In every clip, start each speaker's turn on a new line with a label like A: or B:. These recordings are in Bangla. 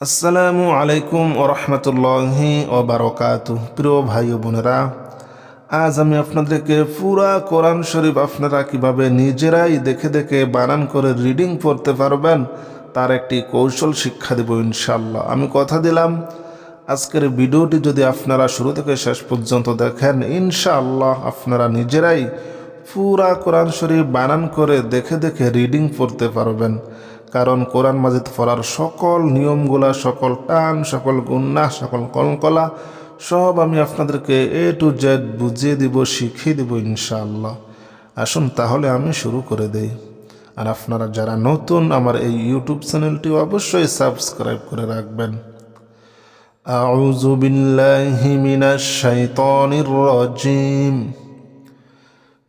A: আসসালামু আলাইকুম ও রহমতুল্লাহি ও বারকাত প্রিয় ভাই ও বোনেরা, আজ আমি আপনাদেরকে পুরা কোরআন শরীফ আপনারা কীভাবে নিজেরাই দেখে দেখে বানান করে রিডিং পড়তে পারবেন, তার একটি কৌশল শিক্ষা দেব ইনশাল্লাহ আমি কথা দিলাম, আজকের ভিডিওটি যদি আপনারা শুরু থেকে শেষ পর্যন্ত দেখেন, ইনশাআল্লাহ আপনারা নিজেরাই পুরা কোরআন শরীফ বানান করে দেখে দেখে রিডিং পড়তে পারবেন। কারণ কোরআন মাজিদ পড়ার সকল নিয়মগুলা সকল টান সকল গুন্না সকল কলকলা সব আমি আপনাদেরকে এ টু জেড বুঝিয়ে দিব শিখিয়ে দিব ইনশাআল্লাহ আসুন তাহলে আমি শুরু করে দেই আর আপনারা যারা নতুন আমার এই ইউটিউব চ্যানেলটি অবশ্যই সাবস্ক্রাইব করে রাখবেন أعوذ بالله من الشيطان الرجيم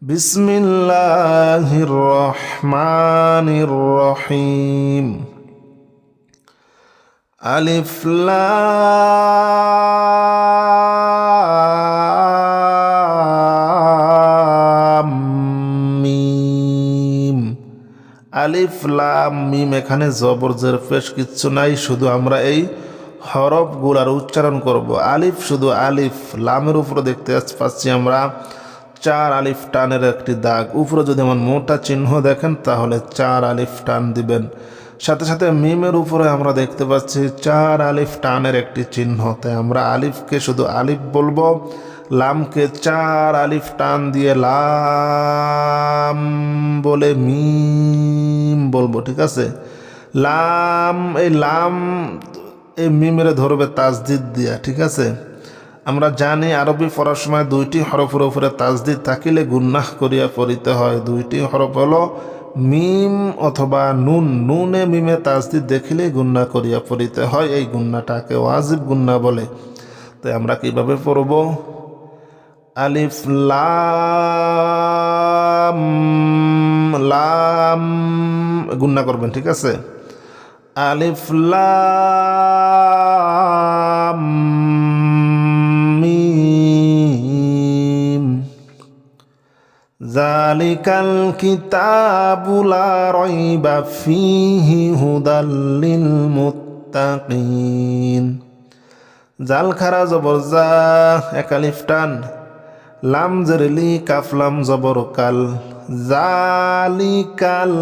A: بسم الله الرحمن الرحيم ألف لام মিম আলিফ লাম মিম এখানে জবর জের পেশ কিচ্ছু নাই শুধু আমরা এই হরফগুলার উচ্চারণ করব আলিফ শুধু আলিফ লামের উপরে দেখতে পাচ্ছি আমরা চার আলিফ টানের একটি দাগ। উপরে যদি আমার মোটা চিহ্ন দেখেন, তাহলে চার আলিফ টান দিবেন। সাথে সাথে মিমের উপরে আমরা দেখতে পাচ্ছি চার আলিফ টানের একটি চিহ্ন। তাই আমরা আলিফকে শুধু আলিফ বলব, লামকে চার আলিফ টান দিয়ে লাম বলে মিম বলব, ঠিক আছে? লাম, এই লাম এই মিমেরে ধরবে তাজদিদ দিয়া, ঠিক আছে? আমরা জানি আরবি পড়ার সময় দুইটি হরফের উপরে তাজদিদ থাকিলে গুন্নাহ করিয়া পড়িতে হয়। দুইটি হরফ হলো মিম অথবা নুন। নুনে মিমে তাজদিদ দেখিলে গুন্না করিয়া পড়িতে হয়। এই গুন্নাটাকে ওয়াজিব গুন্না বলে। তাই আমরা কীভাবে পড়ব? আলিফ লাম লাম। গুন্না করবেন, ঠিক আছে? আলিফ লাম। জালিকাল কিতাবুলা রইবা ফিহি হুদাল্লিল মুত্তাকিন। জাল খারা জবর জা একালিফ টান। লাম জেরলি কাফলাম জবর কাল। জালিকাল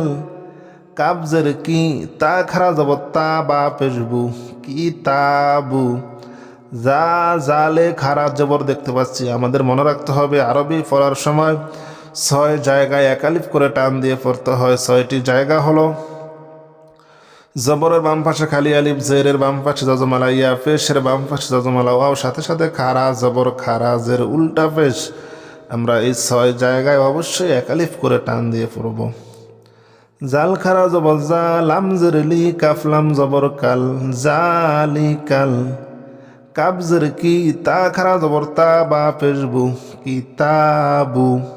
A: কাবজের কি, তা খারা যাব তা বা পেশবু কি তাবু যা জালে খারাপ জবর দেখতে পাচ্ছি। আমাদের মনে রাখতে হবে, আরবি পড়ার সময় ছয় জায়গায় একালিফ করে টান দিয়ে পড়তে হয়। ছয়টি জায়গা হলো জবরের বাম পাশে খালি আলিফ, জেরের বাম পাশে জজমালা ইয়া পেশের বাম পাশে জজমালা ওয়াও, সাথে সাথে খারা, জবর, খারা, জের, উল্টা পেশ আমরা এই ছয় জায়গায় অবশ্যই একালিফ করে টান দিয়ে পড়ব। জাল, খারা, জবর জা লাম জেরলি কাফলাম জবর, কাল, জালি কাল। কাবজের কি, তা, খারা, জবর, তা, বা পেশবু কিতাবু জালি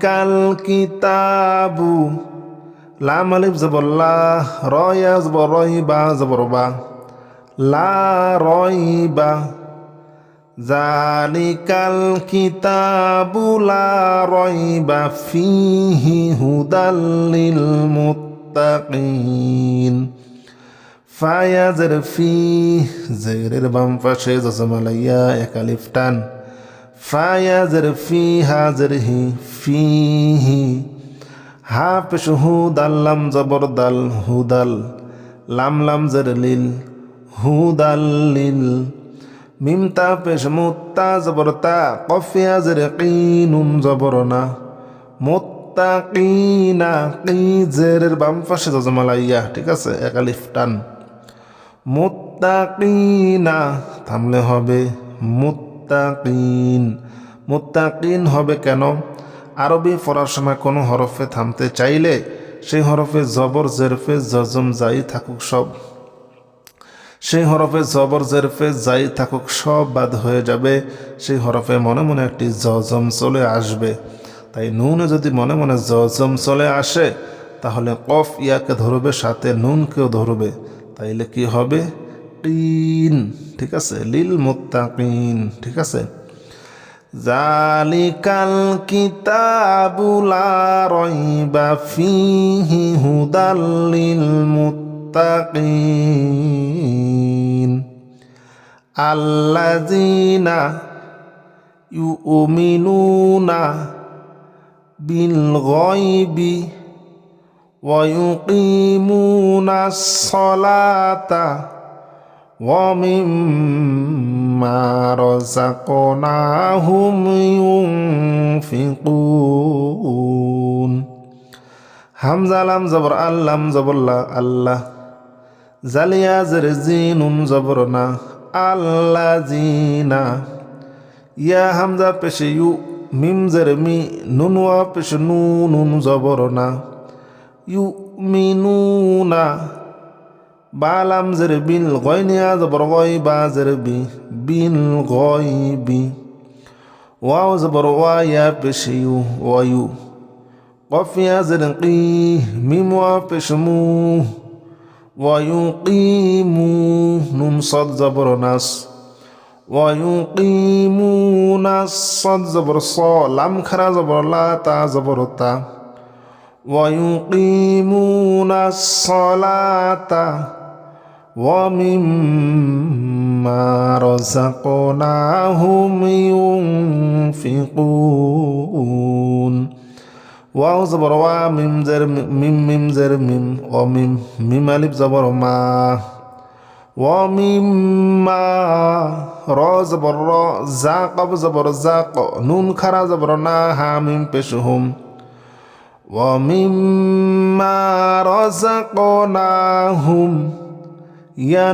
A: কাল কিতাবু লাম আলিফ জবর লা, রয়া জবর রহিবা জবর বা। লা রইবা। জালিকাল কিতাবু লা রইবা ফিহি হুদাল্লিল মুত্তাকিন ফায়াজের ফি, জেরের বাম পাশে জজমালাইয়া একালিফ টান। ফায়াজের ফি হাজের হি ফিহি হা। পেশ হুদাল্লাম জবর দাল হুদাল। লাম লাম জের লিল হুদাল্লিল মিমতা পেশ মুত্তা জবরতা কফিয়া জেরে কিনুন জবরনা মুত্তা কিনা কি জেরের বাম পাশে জজমালাইয়া, ঠিক আছে? একালিফ টান। মুত্তাকিনা থামলে হবে মুত্তাকিন। মুত্তাকিন হবে কেন? আরবি পড়ার সময় কোনো হরফে থামতে চাইলে সেই হরফে জবর, জেরফে, জজম, যাই থাকুক সব। সেই হরফে জবর, জেরফে, যাই থাকুক সব বাদ হয়ে যাবে। সেই হরফে মনে মনে একটি জজম চলে আসবে। তাই নুনে যদি মনে মনে জজম চলে আসে, তাহলে কফ ইয়াকে ধরবে, সাথে নুনকেও ধরবে। তাইলে কি হবে? টিন ঠিক আছে লিল মুত্তাকিন ঠিক আছে জালিকাল কিতাবু লা রাইবা ফিহি হুদাল লিল মুত্তাকিন للمتقين الذين يؤمنون بالغيب ويقيمون الصلاة ومما رزقناهم ينفقون হামজা লাম জবর আল্লাম জবল্লা আল্লাহ জালিয়া জের জিনুন জবর না আল্লাহ জিনা ইয়া হামজা পেশে ইউ মিম জের মি নুনওয়া পেশে নু নুন জবর না ইউ মিনুনা বালাম জের বিল গয়নিয়া জবর গয় বা জের বি বিল গয় বি ওয়াও জবর ওয়া ইয়া পেশে ইউ ওয়ায়ু قفيا زرقي ميم وفشمو ويقيموا نون صد زبر ناس ويقيمون الصد زبر صا لم خرا زبر لا تا زبر تا ويقيمون الصلاة ومما رزقناهم ينفقون ওয়াও জবর ওয়া মিম জের মিম মিম জের মিম ও মিম মিম আলিফ জবর মা ও মিম মা র জবর র জা কব জবর জা ক নুন খারা জবর না হা মিম পেশ হুম ও মিম মা রজাকনাহুম ইয়া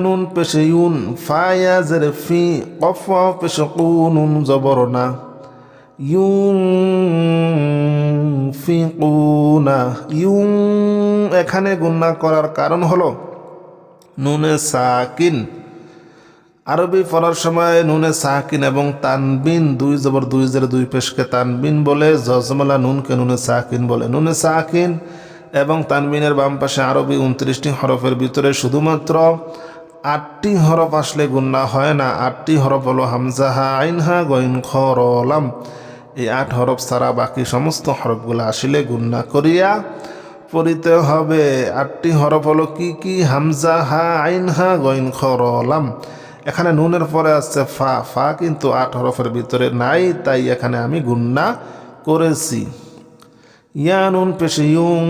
A: নুন পেশ ইউন, ফায়া জের ফি কফ পেশ কুনুন জবর না ইউফিকুনা ইউং এখানে গুন্না করার কারণ হলো নুনে সাকিন। আরবি পড়ার সময় নুনে সাকিন এবং তানবিন, দুই জবর দুই জের দুই পেশকে তানবিন বলে, জজমালা নুনকে নুনে সাকিন বলে। নুনে সাকিন এবং তানবিনের বাম পাশে আরবি উনত্রিশটি হরফের ভিতরে শুধুমাত্র আটটি হরফ আসলে গুন্না হয় না, আটটি হরফ হলো হামজাহা আইনহা গইন খরলাম এই আট হরফ ছাড়া বাকি সমস্ত হরফগুলো আসলে গুন্না করিয়া পড়িতে হবে। আটটি হরফ হলো কি কি? হামজা হা, আইন হা, গইন খরলাম এখানে নুনের পরে আসছে ফা। ফা কিন্তু আট হরফের ভিতরে নাই, তাই এখানে আমি গুন্না করেছি। ইয়া নুন পেশে ইউং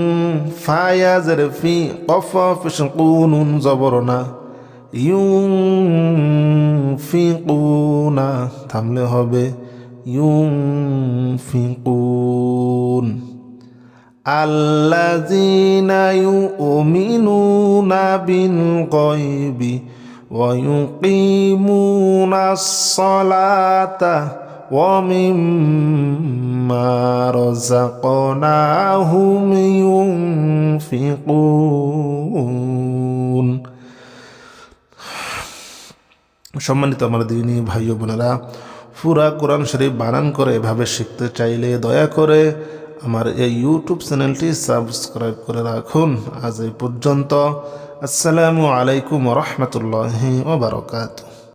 A: ফা ইয়া জের ফি কফ পেশে কুনুন জবরনা ইউং ফি কুনা থামলে হবে ينفقون الذين يؤمنون بالغيب ويقيمون الصلاة ومما رزقناهم ينفقون সম্মানিত আমার দিনী ভাই বোনেরা পুরা কোরআন শরীফ বানান করে এভাবে শিখতে চাইলে দয়া করে আমার এই ইউটিউব চ্যানেলটি সাবস্ক্রাইব করে রাখুন আজ এই পর্যন্ত আসসালামু আলাইকুম রহমতুল্লাহি ওবরকাত